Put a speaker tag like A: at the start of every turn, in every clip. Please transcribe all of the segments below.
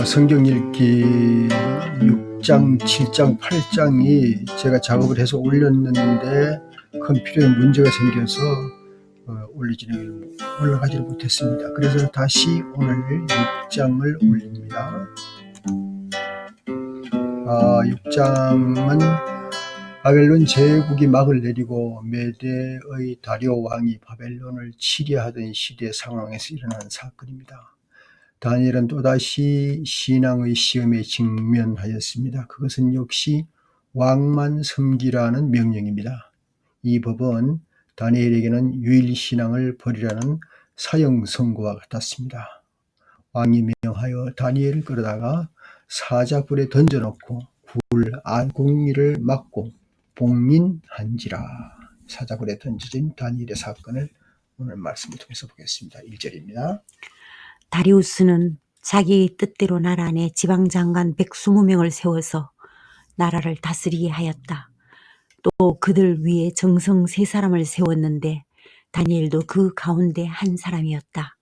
A: 어, 성경 읽기 6장, 7장, 8장이 제가 작업을 해서 올렸는데 컴퓨터에 문제가 생겨서 어, 올리지는 올라가지를 못했습니다. 그래서 다시 오늘 6장을 올립니다. 아, 6장은 바벨론 제국이 막을 내리고 메대의 다리오 왕이 바벨론을 치려하던 시대 상황에서 일어난 사건입니다. 다니엘은 또다시 신앙의 시험에 직면하였습니다. 그것은 역시 왕만 섬기라는 명령입니다. 이 법은 다니엘에게는 유일신앙을 버리라는 사형 선고와 같았습니다. 왕이 명하여 다니엘을 끌어다가 사자굴에 던져놓고 굴 아궁이를 막고 봉인한지라 사자굴에 던져진 다니엘의 사건을 오늘 말씀을 통해서 보겠습니다. 1절입니다.
B: 다리우스는 자기 뜻대로 나라 안에 지방장관 120명을 세워서 나라를 다스리게 하였다. 또 그들 위에 정성 세 사람을 세웠는데 다니엘도 그 가운데 한 사람이었다.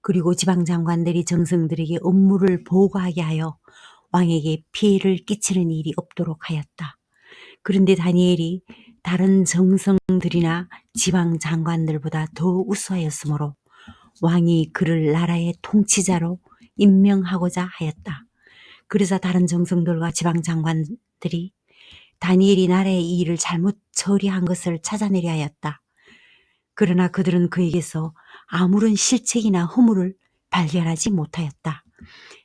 B: 그리고 지방장관들이 정성들에게 업무를 보고하게 하여 왕에게 피해를 끼치는 일이 없도록 하였다. 그런데 다니엘이 다른 정성들이나 지방장관들보다 더 우수하였으므로 왕이 그를 나라의 통치자로 임명하고자 하였다. 그래서 다른 정성들과 지방 장관들이 다니엘이 나라의 이 일을 잘못 처리한 것을 찾아내려 하였다. 그러나 그들은 그에게서 아무런 실책이나 허물을 발견하지 못하였다.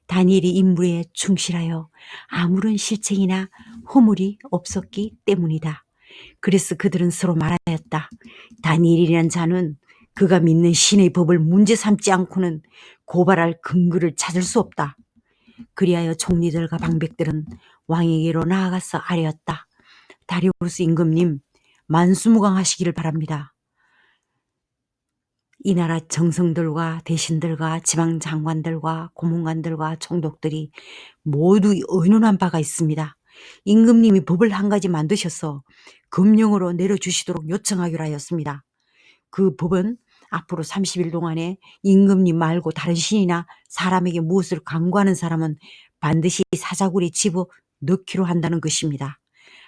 B: 다니엘이 인물에 충실하여 아무런 실책이나 허물이 없었기 때문이다. 그래서 그들은 서로 말하였다. 다니엘이라는 자는 그가 믿는 신의 법을 문제 삼지 않고는 고발할 근거를 찾을 수 없다. 그리하여 총리들과 방백들은 왕에게로 나아가서 아뢰었다. 다리우스 임금님, 만수무강하시기를 바랍니다. 이 나라 정성들과 대신들과 지방 장관들과 고문관들과 총독들이 모두 의논한 바가 있습니다. 임금님이 법을 한 가지 만드셔서 금령으로 내려주시도록 요청하기로 하였습니다. 그 법은 앞으로 30일 동안에 임금님 말고 다른 신이나 사람에게 무엇을 강구하는 사람은 반드시 사자굴에 집어 넣기로 한다는 것입니다.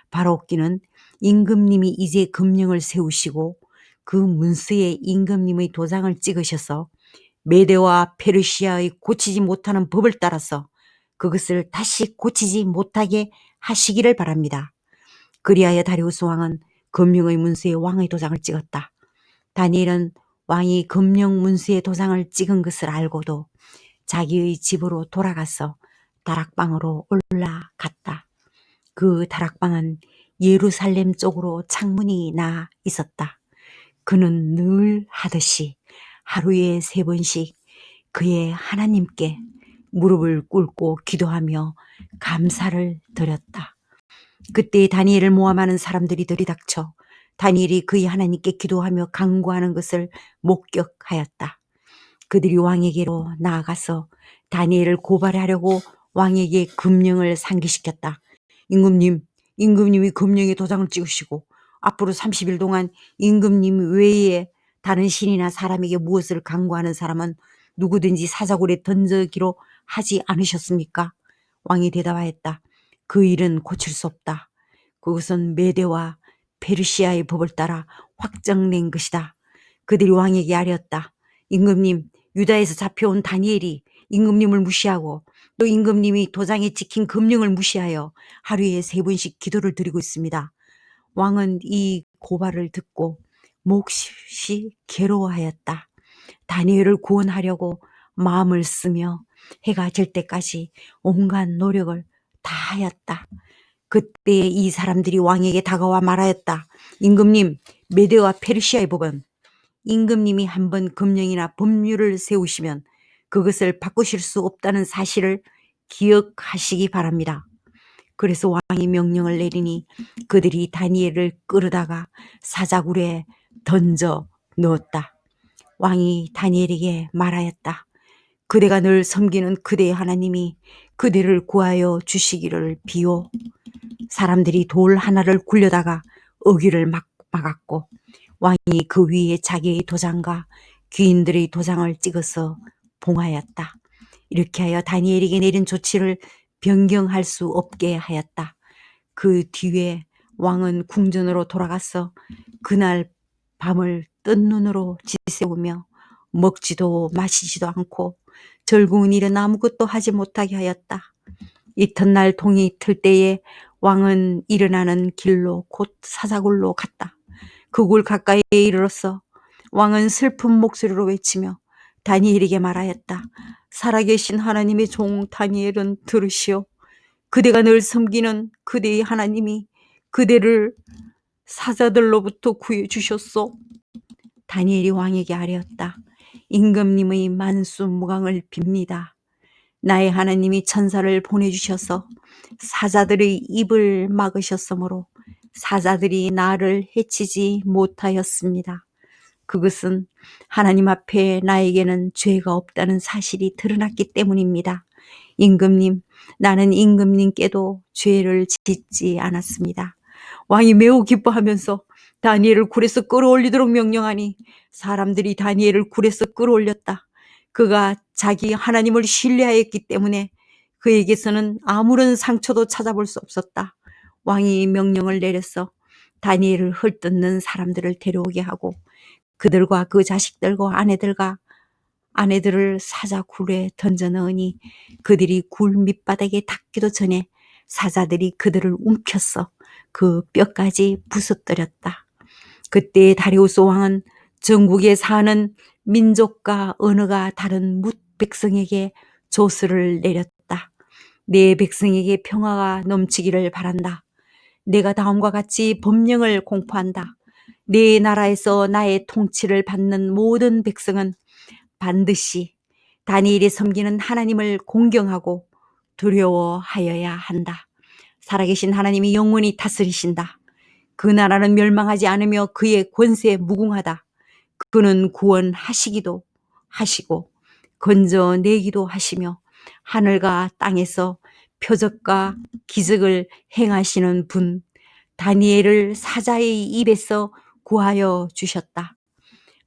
B: 바로옵기는 임금님이 이제 금령을 세우시고 그 문서에 임금님의 도장을 찍으셔서 메대와 페르시아의 고치지 못하는 법을 따라서 그것을 다시 고치지 못하게 하시기를 바랍니다. 그리하여 다리우스 왕은 금령의 문서에 왕의 도장을 찍었다. 다니엘은 왕이 금령 문서에 도장을 찍은 것을 알고도 자기의 집으로 돌아가서 다락방으로 올라갔다. 그 다락방은 예루살렘 쪽으로 창문이 나 있었다. 그는 늘 하듯이 하루에 세 번씩 그의 하나님께 무릎을 꿇고 기도하며 감사를 드렸다. 그때 다니엘을 모함하는 사람들이 들이닥쳐 다니엘이 그의 하나님께 기도하며 강구하는 것을 목격하였다. 그들이 왕에게로 나아가서 다니엘을 고발하려고 왕에게 금령을 상기시켰다. 임금님, 임금님이 금령에 도장을 찍으시고 앞으로 30일 동안 임금님 외에 다른 신이나 사람에게 무엇을 강구하는 사람은 누구든지 사자굴에 던져기로 하지 않으셨습니까? 왕이 대답하였다. 그 일은 고칠 수 없다. 그것은 메대와 페르시아의 법을 따라 확정된 것이다. 그들이 왕에게 아뢰었다. 임금님, 유다에서 잡혀온 다니엘이 임금님을 무시하고 또 임금님이 도장에 찍힌 금령을 무시하여 하루에 세 번씩 기도를 드리고 있습니다. 왕은 이 고발을 듣고 몹시 괴로워하였다. 다니엘을 구원하려고 마음을 쓰며 해가 질 때까지 온갖 노력을 다 하였다. 그때 이 사람들이 왕에게 다가와 말하였다. 임금님, 메데와 페르시아의 법은 임금님이 한번 금령이나 법률을 세우시면 그것을 바꾸실 수 없다는 사실을 기억하시기 바랍니다. 그래서 왕이 명령을 내리니 그들이 다니엘을 끌어다가 사자굴에 던져 넣었다. 왕이 다니엘에게 말하였다. 그대가 늘 섬기는 그대의 하나님이 그대를 구하여 주시기를 비오. 사람들이 돌 하나를 굴려다가 어귀를 막, 막았고 왕이 그 위에 자기의 도장과 귀인들의 도장을 찍어서 봉하였다. 이렇게 하여 다니엘에게 내린 조치를 변경할 수 없게 하였다. 그 뒤에 왕은 궁전으로 돌아가서 그날 밤을 뜬 눈으로 지새우며 먹지도 마시지도 않고 결국은 일은 아무것도 하지 못하게 하였다. 이튿날 동이 틀 때에 왕은 일어나는 길로 곧 사자굴로 갔다. 그 굴 가까이에 이르렀어 왕은 슬픈 목소리로 외치며 다니엘에게 말하였다. 살아계신 하나님의 종 다니엘은 들으시오. 그대가 늘 섬기는 그대의 하나님이 그대를 사자들로부터 구해 주셨소. 다니엘이 왕에게 아뢰었다. 임금님의 만수무강을 빕니다. 나의 하나님이 천사를 보내주셔서 사자들의 입을 막으셨으므로 사자들이 나를 해치지 못하였습니다. 그것은 하나님 앞에 나에게는 죄가 없다는 사실이 드러났기 때문입니다. 임금님, 나는 임금님께도 죄를 짓지 않았습니다. 왕이 매우 기뻐하면서 다니엘을 굴에서 끌어올리도록 명령하니 사람들이 다니엘을 굴에서 끌어올렸다. 그가 자기 하나님을 신뢰하였기 때문에 그에게서는 아무런 상처도 찾아볼 수 없었다. 왕이 명령을 내렸어 다니엘을 헐뜯는 사람들을 데려오게 하고 그들과 그 자식들과 아내들과 아내들을 사자 굴에 던져 넣으니 그들이 굴 밑바닥에 닿기도 전에 사자들이 그들을 움켰어 그 뼈까지 부서뜨렸다. 그때 다리우스 왕은 전국에 사는 민족과 언어가 다른 뭇 백성에게 조서를 내렸다. 내 백성에게 평화가 넘치기를 바란다. 내가 다음과 같이 법령을 공포한다. 내 나라에서 나의 통치를 받는 모든 백성은 반드시 다니엘이 섬기는 하나님을 공경하고 두려워하여야 한다. 살아계신 하나님이 영원히 다스리신다. 그 나라는 멸망하지 않으며 그의 권세에 무궁하다. 그는 구원하시기도 하시고 건져내기도 하시며 하늘과 땅에서 표적과 기적을 행하시는 분 다니엘을 사자의 입에서 구하여 주셨다.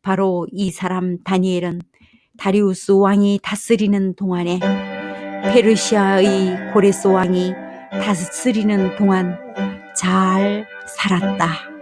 B: 바로 이 사람 다니엘은 다리우스 왕이 다스리는 동안에 페르시아의 고레스 왕이 다스리는 동안 잘 살았다.